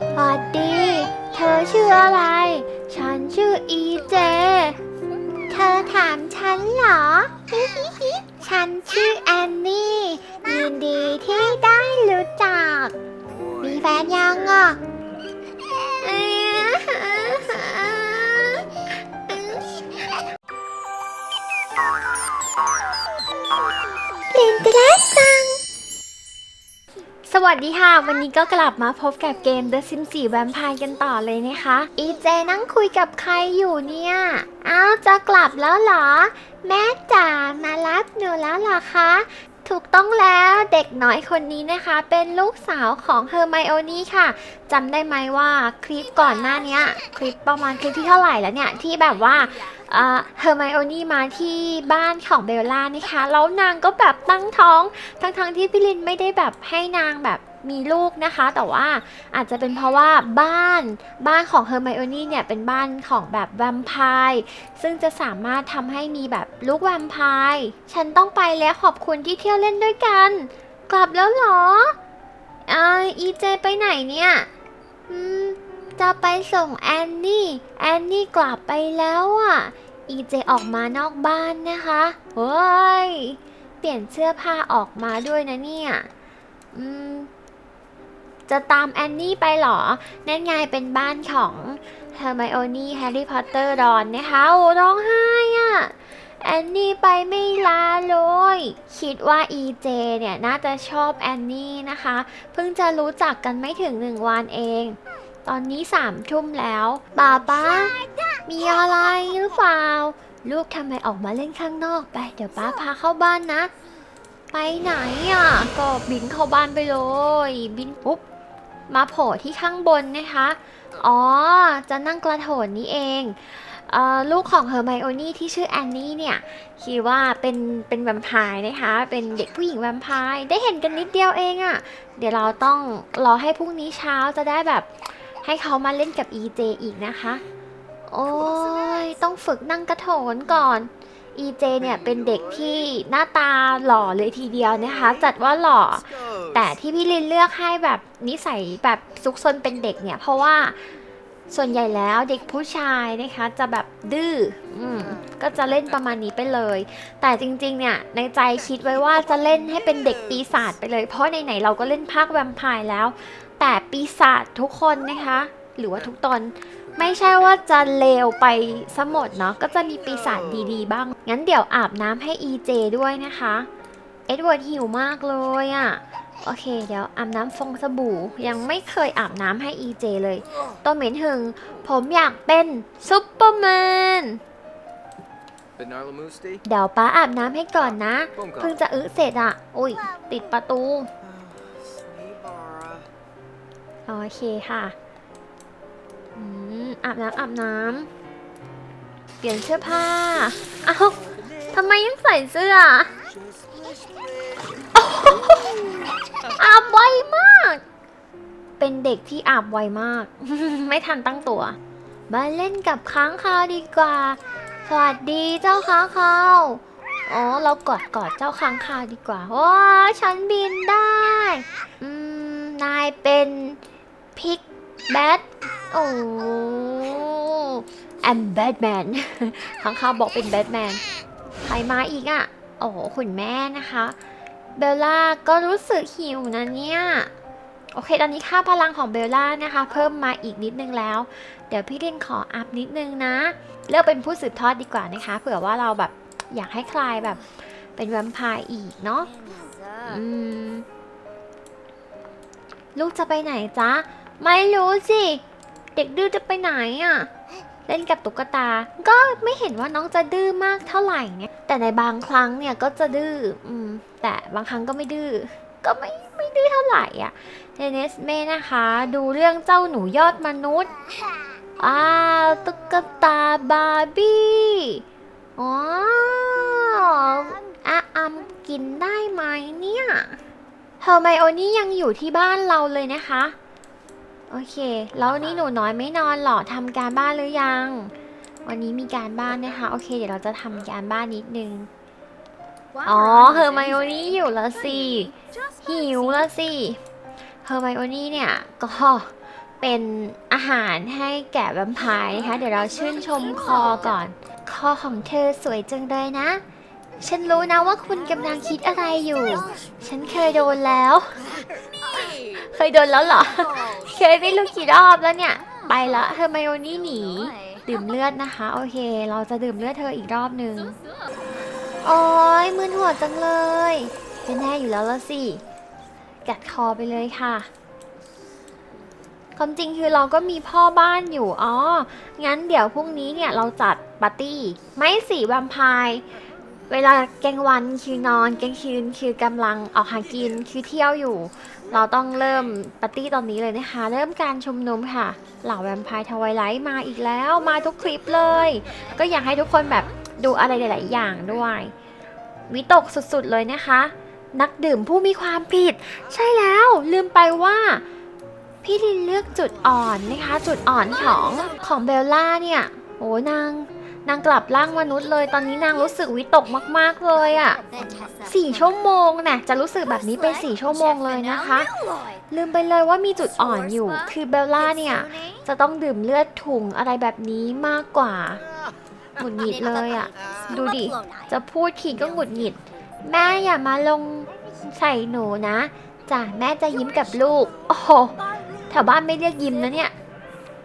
สวัสดี เธอชื่ออะไร ฉันชื่ออีเจ เธอถามฉันเหรอ ฉันชื่อแอนนี่ ยินดีที่ได้รู้จัก มีแฟนยังอะลินตรัส สวัสดีค่ะ วันนี้ก็กลับมาพบกับเกม The Sims 4 Vampire กันต่อเลยนะคะ อีเจนั่งคุยกับใครอยู่เนี่ย อ้าวจะกลับแล้วเหรอ แม่จ๋ามารับหนูแล้วเหรอคะ ถูกต้องแล้วเด็กน้อยคนนี้นะคะ เป็นลูกสาวของเฮอร์ไมโอนี่ค่ะจำได้ไหมว่าคลิปก่อนหน้านี้คลิปประมาณคลิปที่เท่าไหร่แล้วเนี่ย ที่แบบว่า เฮอร์ไมโอนี่มาที่บ้านของเบลล่านะคะ แล้วนางก็แบบตั้งท้อง ทั้งๆที่พี่ลินไม่ได้แบบให้นางแบบมีลูกนะคะ แต่ว่าอาจจะเป็นเพราะว่าบ้านบ้านของเฮอร์ไมโอนี่เนี่ยเป็นบ้านของแบบแวมไพร์ซึ่งจะสามารถทำให้มีแบบลูกแวมไพร์ฉันต้องไปแล้วขอบคุณที่เที่ยวเล่นด้วยกัน กลับแล้วเหรออ่าอีเจไปไหนเนี่ยอืมจะไปส่งแอนนี่ แอนนี่กลับไปแล้วอะ อีเจออกมานอกบ้านนะคะเฮ้ย เปลี่ยนเสื้อผ้าออกมาด้วยนะเนี่ย อืม จะตามแอนนี่ไปเหรอ นั่นไงเป็นบ้านของเฮอร์ไมโอนี่แฮร์รี่พอตเตอร์รอนนะคะโอ้ร้องไห้อะแอนนี่ไปไม่ลาเลย คิดว่าอีเจเนี่ยน่าจะชอบแอนนี่นะคะ เพิ่งจะรู้จักกันไม่ถึงหนึ่งวันเอง ตอนนี้สามทุ่มแล้วป้าป้า มีอะไรหรือเปล่า ลูกทำไมออกมาเล่นข้างนอกไป เดี๋ยวป้าพาเข้าบ้านนะ ไปไหนอะ ก็บินเข้าบ้านไปเลย บินปุ๊บ มาโผล่ที่ข้างบนนะคะ อ๋อ จะนั่งกระโถนนี้เองเออลูกของเฮอร์ไมโอนี่ที่ชื่อแอนนี่เนี่ยคิดว่าเป็นเป็นแวมไพร์นะคะ เป็นเด็กผู้หญิงแวมไพร์ได้เห็นกันนิดเดียวเองอะ่ะ เดี๋ยวเราต้องรอให้พรุ่งนี้เช้าจะได้แบบให้เขามาเล่นกับ EJ อีกนะคะ โอ้ยต้องฝึกนั่งกระโถนก่อน EJ เจเนี่ยเป็นเด็กที่หน้าตาหล่อเลยทีเดียวนะคะ จัดว่าหล่อ แต่ที่พี่ลินเลือกให้แบบนิสัยแบบซุกซนเป็นเด็กเนี่ย เพราะว่าส่วนใหญ่แล้วเด็กผู้ชายนะคะ จะแบบดื้ออืมก็จะเล่นประมาณนี้ไปเลย แต่จริงๆ เนี่ยในใจคิดไว้ว่าจะเล่นให้เป็นเด็กปีศาจไปเลย เพราะไหนๆเราก็เล่นภาคแวมไพร์แล้ว แต่ปีศาจทุกคนนะคะ หรือว่าทุกตน ไม่ใช่ว่าจะเลวไปสมดเนาะก็จะมีปีศาจดีๆ บ้าง งั้นเดี๋ยวอาบน้ำให้ EJ ด้วยนะคะ เอ็ดเวิร์ดหิวมากเลยอะ่ะ โอเค เดี๋ยวอาบน้ำฟองสบู่ ยังไม่เคยอาบน้ำให้ EJ เลยตัวเหม็นหึง ผมอยากเป็นซุปเปอร์แมน เดี๋ยวป้าอาบน้ำให้ก่อนนะ เพิ่งจะอึเสร็จอะ่ะ อุ้ยติดประตู โอเคค่ะ อืมอาบน้ำอาบน้ำเปลี่ยนเสื้อผ้าเอ้าทำไมยังใส่เสื้ออาบไวมาก เป็นเด็กที่อาบไวมาก ไม่ทันตั้งตัว มาเล่นกับค้างคาวดีกว่า สวัสดีเจ้าค้างคาว อ๋อ เรากอดกอดเจ้าค้างคาวดีกว่าว้าฉันบินได้ อืม นายเป็นพิก แบทโอ้แอมแบทแมนค้างคาบอกเป็นแบทแมนใครมาอีกอะ่ะ โอ้คุณแม่นะคะ เบลล่าก็รู้สึกหิวนะเนี่ย โอเค ตอนนี้ค่าพลังของเบลล่านะคะ เพิ่มมาอีกนิดนึงแล้ว เดี๋ยวพี่เรนขออัพนิดนึงนะ เลือกเป็นผู้สืบทอดดีกว่านะคะ เผื่อว่าเราแบบอยากให้คลายแบบเป็นแวมไพร์อีกเนาะลูกจะไปไหนจ๊ะ ไม่รู้สิ เด็กดื้อจะไปไหนอะ่ะ เล่นกับตุ๊กตา ก็ไม่เห็นว่าน้องจะดื้อมากเท่าไหร่เนี่ย แต่ในบางครั้งเนี่ยก็จะดื้อ อืม แต่บางครั้งก็ไม่ดื้อ ก็ไม่ไม่ดื้อเท่าไหร่อะเทเนสเมนะคะ ดูเรื่องเจ้าหนูยอดมนุษย์อ้าตุ๊กตาบาร์บี้ อ๋ออะอัมกินได้ไหมเนี่ยเฮอร์ไมโอนี่ยังอยู่ที่บ้านเราเลยนะคะ โอเค แล้วนี่หนูน้อยไม่นอนเหรอทำการบ้านหรือยัง วันนี้มีการบ้านนะคะ โอเค เดี๋ยวเราจะทำการบ้านนิดนึง อ๋อ เฮอร์ไมโอนี่อยู่ละสิ หิวละสิ เฮอร์ไมโอนี่เนี่ย ก็เเป็นอาหารให้แกะแวมไพร์นะคะ เดี๋ยวเราชื่นชมคอก่อน คอของเธอสวยจังเลยนะ ฉันรู้นะว่าคุณกำลังคิดอะไรอยู่ ฉันเคยโดนแล้ว เคยโดนแล้วเหรอ เคยไม่รู้กี่รอบแล้วเนี่ย ไปละเฮอร์ไมโอนี่หนี ดื่มเลือดนะคะ โอเค เราจะดื่มเลือดเธออีกรอบหนึ่งโอ้ยมึนหัวจังเลยเป็นแน่อยู่แล้วละสิ กัดคอไปเลยค่ะความจริงคือเราก็มีพ่อบ้านอยู่ อ๋อ งั้นเดี๋ยวพรุ่งนี้เนี่ยเราจัดปาร์ตี้ ไม่สีแวมไพร์เวลาแกลางวันคือนอนกลางคืนคือกำลังออกหากินคือเที่ยวอยู่ เราต้องเริ่มปาร์ตี้ตอนนี้เลยนะคะ เริ่มการชุมนุมค่ะ เหล่าแวมไพร์ทวายไลท์มาอีกแล้ว มาทุกคลิปเลย ก็อยากให้ทุกคนแบบดูอะไรหลาย ๆ อย่างด้วย วิตกสุด ๆ เลยนะคะ นักดื่มผู้มีความผิด ใช่แล้วลืมไปว่าพี่ลินเลือกจุดอ่อนนะคะ จุดอ่อนของของเบลล่าเนี่ยโอ้นาง นางกลับร่างมนุษย์เลย ตอนนี้นางรู้สึกวิตกมากๆเลยอะ่ะสี่ชั่วโมงนะจะรู้สึกแบบนี้ไปสี่ชั่วโมงเลยนะคะ ลืมไปเลยว่ามีจุดอ่อนอยู่ คือเบลล่าเนี่ยจะต้องดื่มเลือดถุงอะไรแบบนี้มากกว่าหงุดหงิดเลยอะ่ะ ดูดิ จะพูดทีก็หงุดหงิด แม่อย่ามาลงใส่หนูนะจ้ะแม่จะยิ้มกับลูก โอ้โหแถวบ้านไม่เรียกยิ้มนะเนี่ย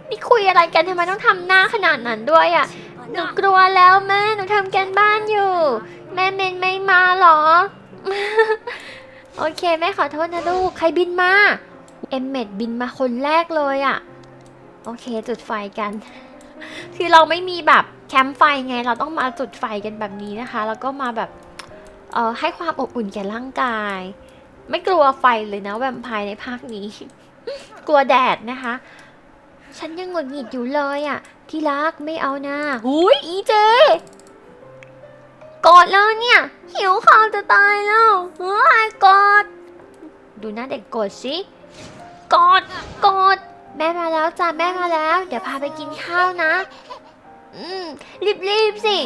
นี่คุยอะไรกันทำไมต้องทำหน้าขนาดนั้นด้วยอะ่ะ หนูกลัวแล้วแม่หนูทำกันบ้านอยู่ แม่เมนไม่มาหรอ โอเคแม่ขอโทษนะลูก ใครบินมาเอมเมดบินมาคนแรกเลยอะ่ะ โอเคจุดไฟกัน คือเราไม่มีแบบแคมป์ไฟไง เราต้องมาจุดไฟกันแบบนี้นะคะ แล้วก็มาแบบเอ่อให้ความอบอุ่นแก่ร่างกาย ไม่กลัวไฟเลยนะแวมไพร์ในภาคนี้ กลัวแดดนะคะ ฉันยังหงุดหงิดอยู่เลยอะ่ะ ที่รักไม่เอานะหุยอีเจกอดแล้วเนี่ย หิวข้าวจะตายแล้วเฮ้ยกอด ดูหน้าเด็กกดสิกอดกอดแม่มาแล้วจ้าแม่มาแล้ว เดี๋ยวพาไปกินข้าวนะ อืมรีบๆสิ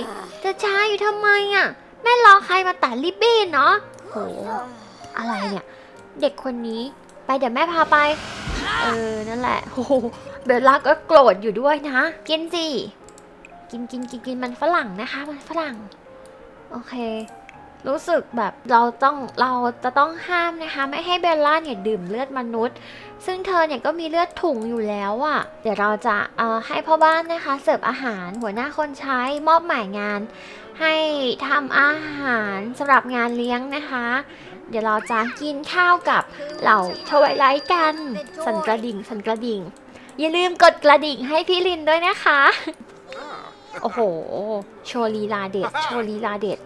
จะช้าอยู่ทำไมอะ แม่รอใครมาตัดริบบิ้นเนาะโหอะไรเนี่ย เด็กคนนี้ ไปเดี๋ยวแม่พาไป เออ นั่นแหละโอ้โห เบลล่าก็โกรธอยู่ด้วยนะ กินสิ กินกินกินกินมันฝรั่งนะคะ มันฝรั่ง โอเค รู้สึกแบบเราต้องเราจะต้องห้ามนะคะ ไม่ให้เบลล่าเนี่ยดื่มเลือดมนุษย์ ซึ่งเธอเนี่ยก็มีเลือดถุงอยู่แล้วอะ่ะ เดี๋ยวเราจะเอ่อให้พ่อบ้านนะคะ เสิร์ฟอาหารหัวหน้าคนใช้มอบหมายงาน ให้ทำอาหารสำหรับงานเลี้ยงนะคะเดี๋ยวเราจะกินข้าวกับเหล่าทวายไลท์กัน สันกระดิ่ง สันกระดิ่ง อย่าลืมกดกระดิ่งให้พี่ลินด้วยนะคะ โอ้โห โชว์ลีลาเด็ดโชว์ลีลาเด็ด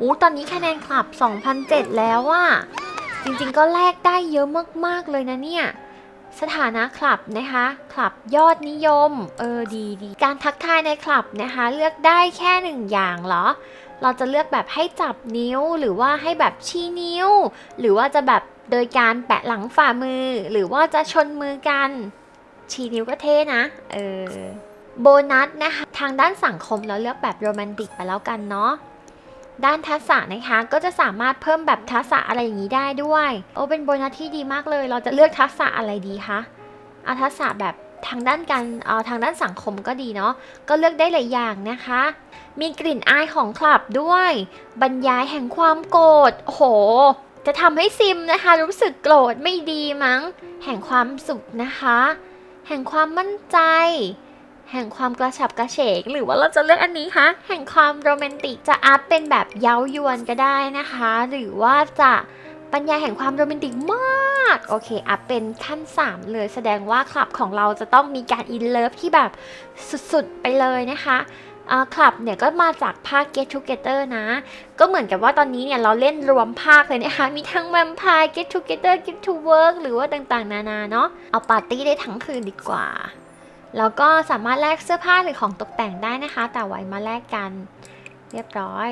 อู้ตอนนี้คะแนนคลับ 2,007 แล้วอะจริงๆก็แลกได้เยอะมากๆเลยนะเนี่ย สถานะคลับนะคะ คลับยอดนิยม เออดีดี การทักทายในคลับนะคะ เลือกได้แค่หนึ่งอย่างเหรอ เราจะเลือกแบบให้จับนิ้ว หรือว่าให้แบบชี้นิ้ว หรือว่าจะแบบโดยการแปะหลังฝ่ามือ หรือว่าจะชนมือกัน ชี้นิ้วก็เท่นะ เออ โบนัสนะคะ ทางด้านสังคมเราเลือกแบบโรแมนติกไปแล้วกันเนาะ ด้านทักษะนะคะ ก็จะสามารถเพิ่มแบบทักษะอะไรอย่างนี้ได้ด้วย โอ้เป็นโบนัสที่ดีมากเลย เราจะเลือกทักษะอะไรดีคะเอาทักษะแบบทางด้านการเอาทางด้านสังคมก็ดีเนาะ ก็เลือกได้หลายอย่างนะคะ มีกลิ่นอายของคลับด้วย บรรยายแห่งความโกรธ โอ้โห จะทำให้ซิมนะคะ รู้สึกโกรธไม่ดีมั้ง แห่งความสุขนะคะ แห่งความมั่นใจ แห่งความกระฉับกระเฉง หรือว่าเราจะเลือกอันนี้คะ แห่งความโรแมนติกจะอัพเป็นแบบเย้ายวนก็ได้นะคะ หรือว่าจะปัญญาแห่งความโรแมนติกมาก โอเคอัพเป็นขั้น 3 เลยแสดงว่าคลับของเราจะต้องมีการอินเลิฟที่แบบสุดๆ ไปเลยนะคะ คลับเนี่ยก็มาจากภาค Get Together นะ ก็เหมือนกับว่าตอนนี้เนี่ยเราเล่นรวมภาคเลยนะคะ มีทั้ง Vampire Get Together Get to Work หรือว่าต่างๆ นานาเนาะ เอาปาร์ตี้ได้ทั้งคืนดีกว่า แล้วก็สามารถแลกเสื้อผ้าหรือของตกแต่งได้นะคะ แต่ไว้มาแลกกัน เรียบร้อย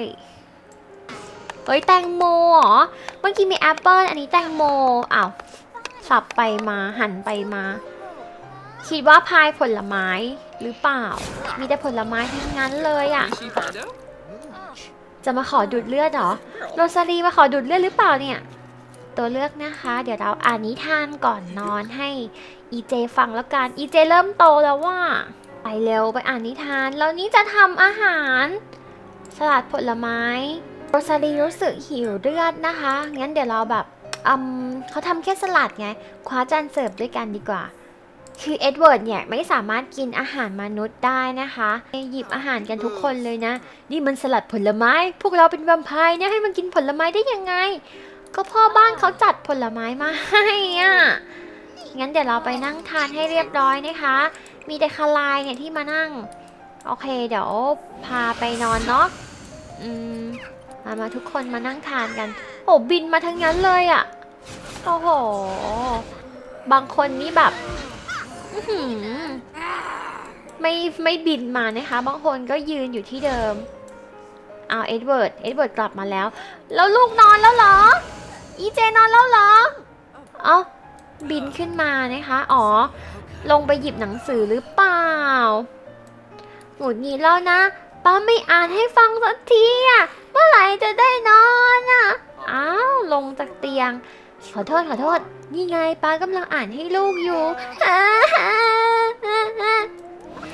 เฮ้ยแตงโมเหรอ เมื่อกี้มีแอปเปิลอันนี้แตงโมอ้าวสับไปมาหันไปมา คิดว่าพายผลไม้ หรือเปล่า มีแต่ผลไม้ทั้งนั้นเลยอะ่ะ จะมาขอดูดเลือดเหรอ โรซารีมาขอดูดเลือดหรือเปล่าเนี่ย ตัวเลือกนะคะ เดี๋ยวเราอ่านนิทานก่อนนอนให้อีเจฟังแล้วกัน อีเจเริ่มโตแล้วว่า ไปเร็วไปอ่านนิทาน แล้วนี้จะทำอาหาร สลัดผลไม้ โรซารีรู้สึกหิวเลือดนะคะ งั้นเดี๋ยวเราแบบอืมเขาทำแค่สลัดไง คว้าจานเสิร์ฟด้วยกันดีกว่า คือเอ็ดเวิร์ดเนี่ยไม่สามารถกินอาหารมนุษย์ได้นะคะหยิบอาหารกันทุกคนเลยนะ นี่มันสลัดผลไม้ พวกเราเป็นแวมไพร์เนี่ยให้มันกินผลไม้ได้ยังไง ก็พ่อบ้านเขาจัดผลไม้มาให้อะงั้นเดี๋ยวเราไปนั่งทานให้เรียบร้อยนะคะ มีแต่คาลายเนี่ยที่มานั่ง โอเค เดี๋ยวพาไปนอนเนาะอืมมามาทุกคนมานั่งทานกัน โอ้บินมาทั้งนั้นเลยอะ่ะ โอ้โห บางคนนี่แบบ หือไม่ไม่บินมานะคะ บางคนก็ยืนอยู่ที่เดิมเอาเอ็ดเวิร์ดเอ็ดเวิร์ดกลับมาแล้ว แล้วลูกนอนแล้วเหรอ อีเจนอนแล้วเหรอเอ้าบินขึ้นมานะคะ อ๋อ ลงไปหยิบหนังสือหรือเปล่าหงุดหงิดแล้วนะ ป้าไม่อ่านให้ฟังสักทีอะเมื่อไหร่จะได้นอนอะอ้าว ลงจากเตียง ขอโทษขอโทษ นี่ไงป้ากำลังอ่านให้ลูกอยู่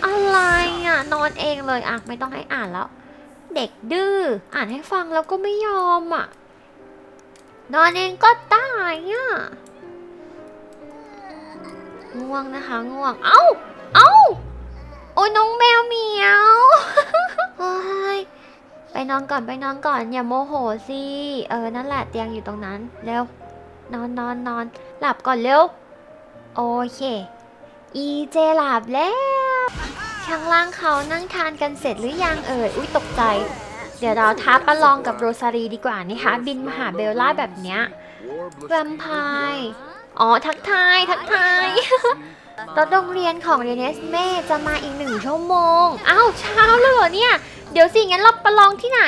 อะไรอะนอนเองเลยอะไม่ต้องให้อ่านแล้ว เด็กดื้ออ่านให้ฟังแล้วก็ไม่ยอมอะ นอนเองก็ได้อะง่วงนะคะง่วง เอ้า เอ้า โอ้ยน้องแมวเหมียวเฮ้ยไปนอนก่อนไปนอนก่อนอย่าโมโหสิ เออนั่นแหละเตียงอยู่ตรงนั้น เร็ว นอนนอนนอนหลับก่อนเร็ว โอเค อีเจหลับแล้วข้างล่างเขานั่งทานกันเสร็จหรือยังเอ่ยอุ้ยตกใจ เดี๋ยวเราท้าประลองกับโรซารีดีกว่านะคะ บินมาหาเบลล่าแบบเนี้ยแวมไพร์อ๋อ ทักทาย ทักทายรถโรงเรียนของเรเนสเม่จะมาอีกหนึ่งชั่วโมง อ้าว เช้าเลยเหรอเนี่ย เดี๋ยวสิงั้นเราประลองที่ไหน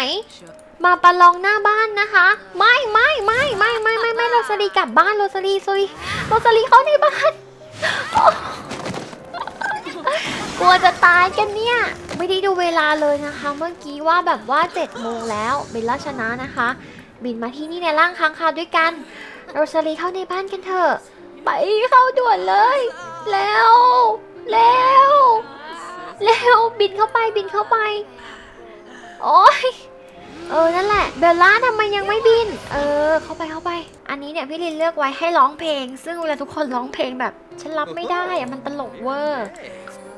มาประลองหน้าบ้านนะคะ ไม่ไม่ไม่ไม่ไม่ไม่ไม่โรซาลีกลับบ้านโรซาลีโรซาลีโรซาลีเข้าในบ้านกลัวจะตายกันเนี่ยไม่ได้ดูเวลาเลยนะคะ เมื่อกี้ว่าแบบว่า7จ็ดโมงแล้วเบลล่าชนะนะคะ บินมาที่นี่ในร่างค้างคาวด้วยกันโรซาลีเข้าในบ้านกันเถอะไปเข้าด่วนเลย แล้วแล้วแล้วบินเข้าไปบินเข้าไป โอ้ย เออนั่นแหละเบลล่าทำไมยังไม่บิน เออ เข้าไปเข้าไป อันนี้เนี่ยพี่ลินเลือกไว้ให้ร้องเพลง ซึ่งเวลาทุกคนร้องเพลงแบบฉันรับไม่ได้อะมันตลกเวอร์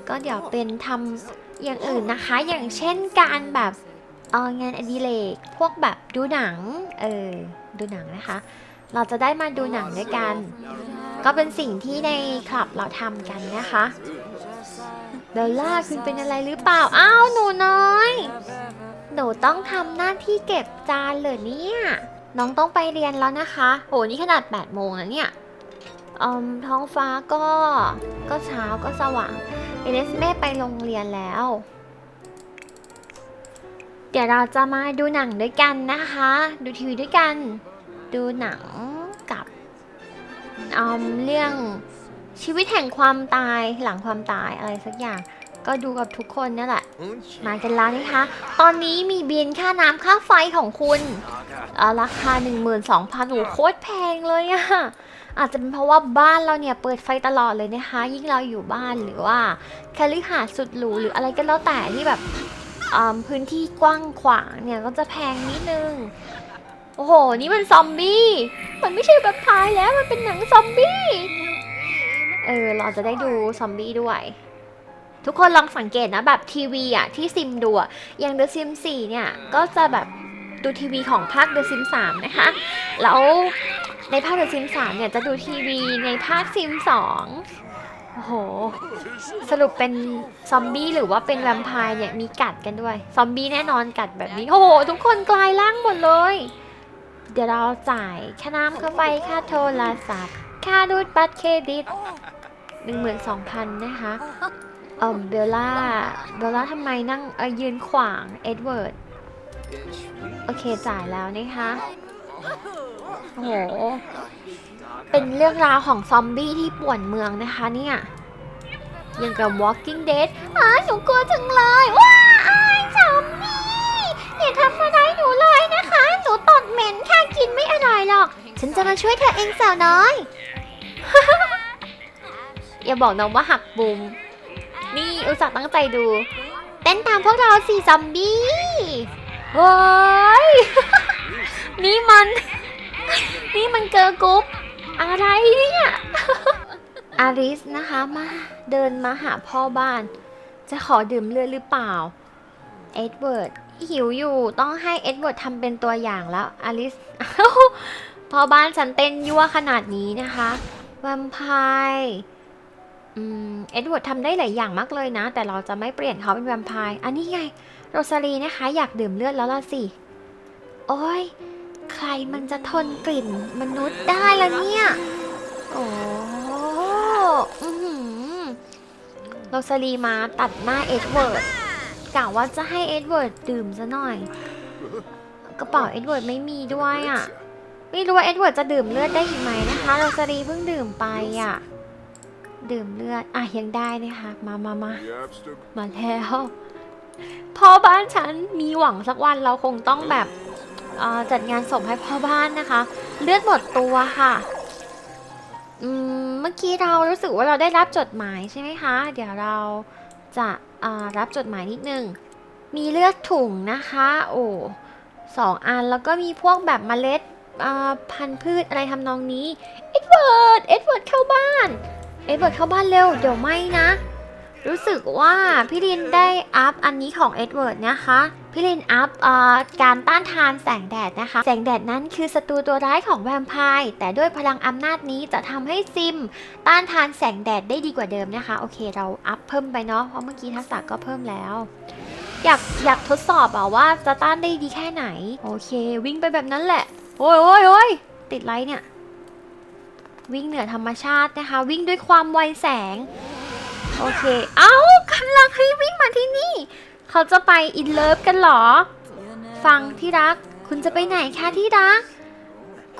ก็เดี๋ยวเป็นทำอย่างอื่นนะคะ อย่างเช่นการแบบเอองานอดิเรกพวกแบบดูหนังเออดูหนังนะคะ เราจะได้มาดูหนังด้วยกัน ก็เป็นสิ่งที่ในคลับเราทำกันนะคะเบลล่าคุณเป็นอะไรหรือเปล่า อ้าวหนูน้อย หนูต้องทำหน้าที่เก็บจานเลยเนี่ย น้องต้องไปเรียนแล้วนะคะ โห นี่ขนาด8โมงแล้วเนี่ยอมท้องฟ้าก็ ก็เช้าก็สว่าง เอเลสเม่ไปโรงเรียนแล้ว เดี๋ยวเราจะมาดูหนังด้วยกันนะคะ ดูทีวีด้วยกัน ดูหนังกับอมเรื่องชีวิตแห่งความตายหลังความตายอะไรสักอย่าง ก็ดูกับทุกคนนั่นแหละ มากันแล้วนะคะ ตอนนี้มีบินค่าน้ำค่าไฟของคุณเอ่อราคา 12,000โอ้โหโคตรแพงเลยอะอาจจะเป็นเพราะว่าบ้านเราเนี่ยเปิดไฟตลอดเลยนะคะ ยิ่งเราอยู่บ้านหรือว่าคฤหาสน์สุดหรูหรืออะไรก็แล้วแต่ที่แบบอ่าพื้นที่กว้างขวางเนี่ยก็จะแพงนิดนึง โอ้โห นี่มันซอมบี้ มันไม่ใช่แบบพายแล้วมันเป็นหนังซอมบี้ เออ เราจะได้ดูซอมบี้ด้วย ทุกคนลองสังเกตนะแบบทีวีอะที่ซิมดูอะอย่าง The Sim 4เนี่ยก็จะแบบดูทีวีของภาค The Sim 3นะคะ แล้วในภาค The Sim 3เนี่ยจะดูทีวีในภาค Sim 2โอ้โห สรุปเป็นซอมบี้หรือว่าเป็นแวมไพร์เนี่ยมีกัดกันด้วย ซอมบี้แน่นอนกัดแบบนี้ โอ้โห ทุกคนกลายร่างหมดเลย เดี๋ยวเราจ่ายค่าน้ำค่าไฟค่าโทรศัพท์ ค่ารูดบัตรเครดิต12,000 นะคะ เออเบลล่า เบลล่าทำไมนั่งเออยืนขวาง เอ็ดเวิร์ด โอเคจ่ายแล้วนะคะโอ้โห เป็นเรื่องราวของซอมบี้ที่ป่วนเมืองนะคะเนี่ย ยังกับ Walking Dead อ้าหนูกลัวจังเลย ว้าอายซอมบี้อย่าทำอะไรหนูเลยนะคะ หนูตดเหม็นแค่กินไม่อร่อยหรอก ฉันจะมาช่วยเธอเองสาวน้อย อย่าบอกน้องว่าหักมุม นี่อุตส่าห์ตั้งใจดู เต้นตามพวกเราสี่ซอมบี้โอ้ย นี่มัน นี่มันเกิร์ลกรุ๊ปอะไรเนี่ย อาริสนะคะมาเดินมาหาพ่อบ้าน จะขอดื่มเลือดหรือเปล่า เอ็ดเวิร์ดหิวอยู่ต้องให้เอ็ดเวิร์ดทำเป็นตัวอย่างแล้วอาริสพ่อบ้านฉันเต้นยั่วขนาดนี้นะคะแวมไพร์ อืม เอ็ดเวิร์ดทำได้หลายอย่างมากเลยนะ แต่เราจะไม่เปลี่ยนเขาเป็นแวมไพร์ อันนี้ไง โรซาลีนะคะ อยากดื่มเลือดแล้วล่ะสิ โอ้ย ใครมันจะทนกลิ่นมนุษย์ได้ล่ะเนี่ย โอ้อื้อหือโรซาลีมาตัดหน้าเอ็ดเวิร์ดกะว่าจะให้เอ็ดเวิร์ดดื่มซะหน่อย กระเป๋าเอ็ดเวิร์ดไม่มีด้วยอะ ไม่รู้ว่าเอ็ดเวิร์ดจะดื่มเลือดได้อีกไหมนะคะ โรซาลีเพิ่งดื่มไปอะ ดื่มเลือด อะยังได้นะคะมามามามาแล้ว พ่อบ้านฉันมีหวังสักวันเราคงต้องแบบเอ่อจัดงานศพให้พ่อบ้านนะคะ เลือดหมดตัวค่ะอืมเมื่อกี้เรารู้สึกว่าเราได้รับจดหมายใช่ไหมคะ เดี๋ยวเราจะอ่ารับจดหมายนิดนึง มีเลือดถุงนะคะ โอ้สองอันแล้วก็มีพวกแบบเมล็ดอ่าพันธุ์พืชอะไรทำนองนี้ เอ็ดเวิร์ด เอ็ดเวิร์ดเข้าบ้าน เอ็ดเวิร์ดเข้าบ้านเร็ว เดี๋ยวไม่นะ รู้สึกว่าพี่ลินได้อัพอันนี้ของเอ็ดเวิร์ดนะคะ พี่ลินอัพอการต้านทานแสงแดดนะคะ แสงแดดนั้นคือศัตรูตัวร้ายของแวมไพร์แต่ด้วยพลังอำนาจนี้จะทำให้ซิม ต้านทานแสงแดดได้ดีกว่าเดิมนะคะ โอเคเราอัพเพิ่มไปเนาะเพราะเมื่อกี้ทักษะก็เพิ่มแล้วอยากอยากทดสอบอะว่าจะต้านได้ดีแค่ไหน โอเค วิ่งไปแบบนั้นแหละ โอ้ยโอ้ยโอ้ยติดไลท์เนี่ย วิ่งเหนือธรรมชาตินะคะ วิ่งด้วยความไวแสง โอเค เอ้ากำลังให้วิ่งมาที่นี่ เขาจะไปอินเลิฟกันหรอ ฟังที่รัก คุณจะไปไหนคะที่รัก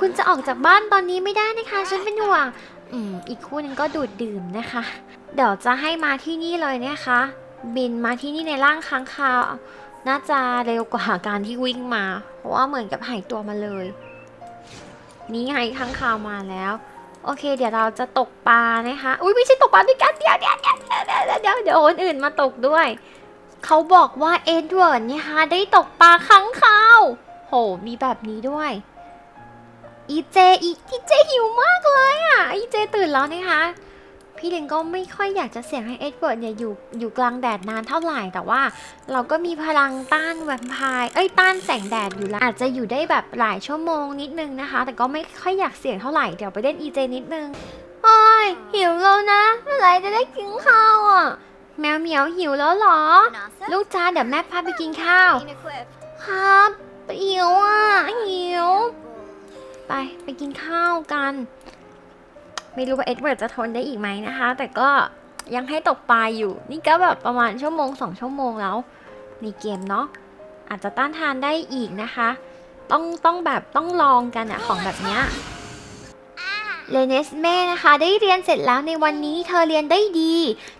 คุณจะออกจากบ้านตอนนี้ไม่ได้นะคะ ฉันเป็นห่วง อืม อีกคู่นึงก็ดูดดื่มนะคะ เดี๋ยวจะให้มาที่นี่เลยนะคะ บินมาที่นี่ในร่างค้างคาว น่าจะเร็วกว่าการที่วิ่งมา เพราะว่าเหมือนกับหายตัวมาเลย นี่ไงค้างคาวมาแล้ว โอเค เดี๋ยวเราจะตกปลานะคะ อุ้ยไม่ใช่ตกปลาด้วยกัน เดี๋ยวเดี๋ยวเดี๋ยวเดี๋ยวเดี๋ยวเดี๋ยวคนอื่นมาตกด้วย เขาบอกว่าเอ็ดเวิร์ดเนี่ยคะได้ตกปลาครั้งคราว โห มีแบบนี้ด้วย อีเจอีเจหิวมากเลยอะ อีเจตื่นแล้วนะคะ พี่เลนก็ไม่ค่อยอยากจะเสี่ยงให้เอ็ดเวิร์ดเนี่ยอยู่อยู่กลางแดดนานเท่าไหร่แต่ว่า เราก็มีพลังต้านแวมไพร์เอ้ยต้านแสงแดดอยู่แล้วอาจจะอยู่ได้แบบหลายชั่วโมงนิดนึงนะคะ แต่ก็ไม่ค่อยอยากเสี่ยงเท่าไหร่เดี๋ยวไปเล่นอีเจนิดนึงโอ้ยหิวแล้วนะเมื่อไหร่จะได้กินข้าวอะแมวเหมียวหิวแล้วเหรอ ลูกจ้าเดี๋ยวแม่พาไปกินข้าว ครับหิวอะหิว ไปไปกินข้าวกัน ไม่รู้ว่าเอ็ดเวิร์ดจะทนได้อีกไหมนะคะ แต่ก็ยังให้ตกปลาอยู่ นี่ก็แบบประมาณชั่วโมงสองชั่วโมงแล้ว ในเกมเนาะอาจจะต้านทานได้อีกนะคะ ต้องต้องแบบต้องลองกันอะของแบบเนี้ยเลเนสเม่นะคะได้เรียนเสร็จแล้วในวันนี้เธอเรียนได้ดี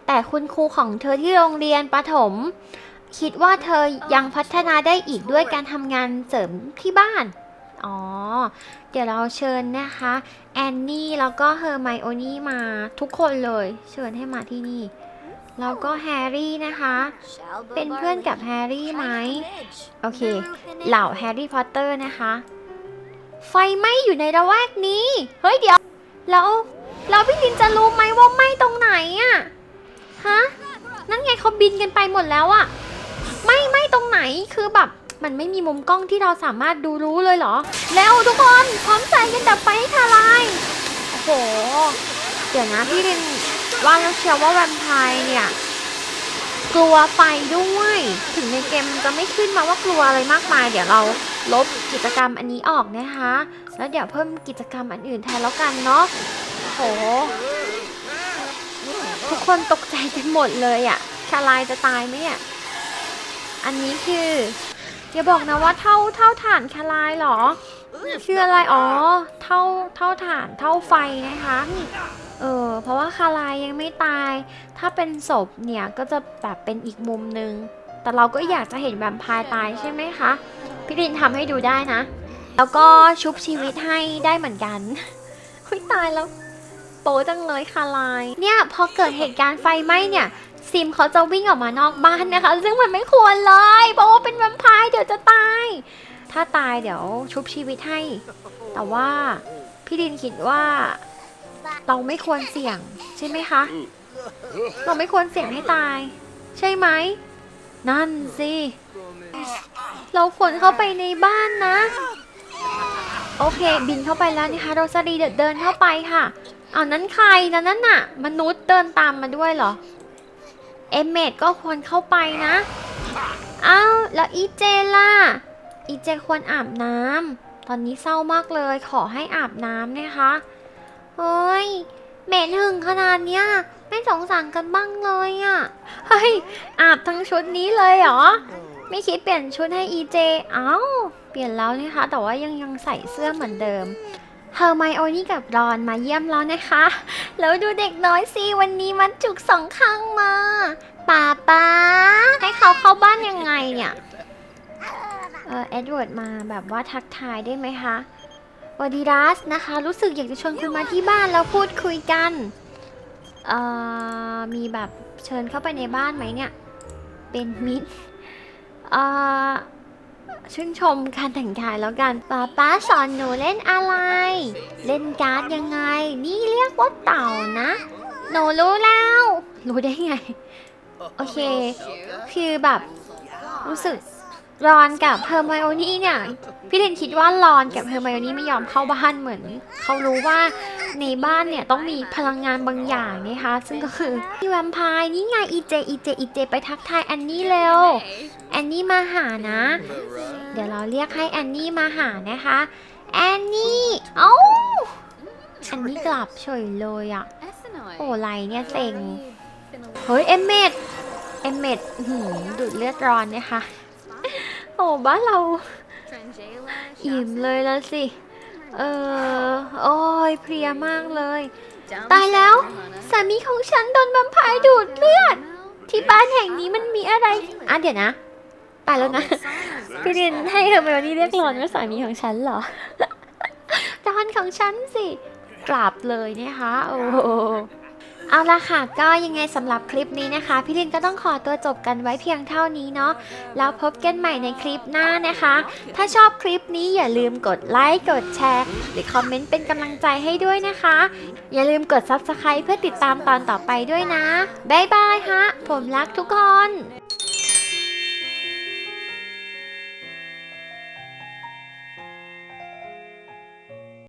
แต่คุณครูของเธอที่โรงเรียนประถม คิดว่าเธอยังพัฒนาได้อีกด้วยการทำงานเสริมที่บ้าน อ๋อ เดี๋ยวเราเชิญนะคะแอนนี่แล้วก็เฮอร์ไมโอนี่มาทุกคนเลย เชิญให้มาที่นี่ แล้วก็แฮร์รี่นะคะ เป็นเพื่อนกับแฮร์รี่ไหมโอเค เหล่าแฮร์รี่พอตเตอร์นะคะ ไฟไหม้อยู่ในระแวกนี้ เฮ้ยเดี๋ยว แล้วแล้วพี่ลินจะรู้ไหมว่าไหม้ตรงไหนอะฮะ นั่นไงเขาบินกันไปหมดแล้วอะไหม้ไหม้ตรงไหนคือแบบ มันไม่มีมุมกล้องที่เราสามารถดูรู้เลยเหรอ แล้วทุกคนพร้อมใจกันดับไฟให้ทลาย โอ้โห เดี๋ยวนะพี่ลินว่าแล้วเชียวว่าแวมไพร์เนี่ย กลัวไฟด้วย ถึงในเกมมันจะไม่ขึ้นมาว่ากลัวอะไรมากมาย เดี๋ยวเราลบกิจกรรมอันนี้ออกนะคะ แล้วเดี๋ยวเพิ่มกิจกรรมอันอื่นแทนแล้วกันเนาะโห ทุกคนตกใจกันหมดเลยอะ่ะชาลายจะตายไหมเนี่ย อันนี้คือ อย่าบอกนะว่าเท่าเท่าฐานคาลายเหรอชื่ออะไรอ๋อเท่าเท่าฐานเท่าไฟนะคะเออเพราะว่าคาลายยังไม่ตาย ถ้าเป็นศพเนี่ยก็จะแบบเป็นอีกมุมหนึ่งแต่เราก็อยากจะเห็นแวมไพร์ตายใช่ไหมคะพี่ลินทำให้ดูได้นะ แล้วก็ชุบชีวิตให้ได้เหมือนกันคุยตายแล้วโปจังเลยคาลายเนี่ยพอเกิดเหตุการณ์ไฟไหม้เนี่ย ซิมเขาจะวิ่งออกมานอกบ้านนะคะ ซึ่งมันไม่ควรเลยเพราะว่าเป็นแวมไพร์เดี๋ยวจะตาย ถ้าตายเดี๋ยวชุบชีวิตให้ แต่ว่าพี่ดินคิดว่า เราไม่ควรเสี่ยง ใช่ไหมคะ เราไม่ควรเสี่ยงให้ตาย ใช่ไหม นั่นสิ เราควรเข้าไปในบ้านนะ โอเค บินเข้าไปแล้วนะคะโรซารีเดินเดินเข้าไปค่ะเอานั้นใครนะนั่นน่ะ มนุษย์เดินตามมาด้วยเหรอ เอมเมดก็ควรเข้าไปนะ อ้าว แล้วอีเจล่ะ อีเจควรอาบน้ำ ตอนนี้เศร้ามากเลย ขอให้อาบน้ำนะคะเฮ้ยเหม็นหึงขนาดเนี้ย ไม่สงสารกันบ้างเลยอะ่ะ เฮ้ย อาบทั้งชุดนี้เลยเหรอ ไม่คิดเปลี่ยนชุดให้อีเจ เอ้า เปลี่ยนแล้วนะคะ แต่ว่ายังยังใส่เสื้อเหมือนเดิม เฮอร์ไมโอนี่กับรอนมาเยี่ยมแล้วนะคะ แล้วดูเด็กน้อยสิวันนี้มันจุกสองข้างมาป้าป้าให้เขาเข้าบ้านยังไงเนี่ย เออเอ็ดเวิร์ดมาแบบว่าทักทายได้ไหมคะวอดีรัสนะคะ รู้สึกอยากจะชวนคุณมาที่บ้านแล้วพูดคุยกัน เอ่อ มีแบบเชิญเข้าไปในบ้านไหมเนี่ย เป็นมิตร เอ่อ ชื่นชมการแต่งกายแล้วกันป้าป้าสอนหนูเล่นอะไร เล่นการ์ดยังไง นี่เรียกว่าเต่านะ หนูรู้แล้ว รู้ได้ไง โอเค คือแบบ รู้สึกรอนกับเฮอร์ไมโอนี่เนี่ย พี่เรนคิดว่ารอนกับเฮอร์ไมโอนี่ไม่ยอมเข้าบ้านเหมือน เขารู้ว่าในบ้านเนี่ยต้องมีพลังงานบางอย่างนะคะ ซึ่งก็คือพี่แวมไพร์นี่ไงอีเจอีเจอีเจไปทักทายแอนนี่เร็วแอนนี่มาหานะ ดี๋ยวเราเรียกให้แอนนี่มาหานะคะ แอนนี่ เอ้าแอนนี่กลับเฉยเลยอะโอ้ไรเนี่ยเซ็ง เฮ้ย เอมเมดเอมเมดหือดูดเลือดร้อนนะคะ โอ้บ้านเราอิ่มเลยและสิ เออ โอ้ยเพลียมากเลย ตายแล้ว สามีของฉันโดนแวมไพร์ดูดเลือด ที่บ้านแห่งนี้มันมีอะไร อะเดี๋ยวนะ ตายแล้วนะพี่เรียนให้เฮอร์ไมโอนี่เรียกรอนว่าสามีของฉันเหรอรอนของฉันสิกราบเลยนะคะโอ้โหเอาละค่ะ ก็ยังไงสำหรับคลิปนี้นะคะ พี่ลินก็ต้องขอตัวจบกันไว้เพียงเท่านี้เนาะแล้วพบกันใหม่ในคลิปหน้านะคะ ถ้าชอบคลิปนี้อย่าลืมกดไลค์กดแชร์ หรือคอมเมนต์เป็นกำลังใจให้ด้วยนะคะ อย่าลืมกด Subscribe เพื่อติดตามตอนต่อไปด้วยนะ บ๊ายบายฮะ ผมรักทุกคน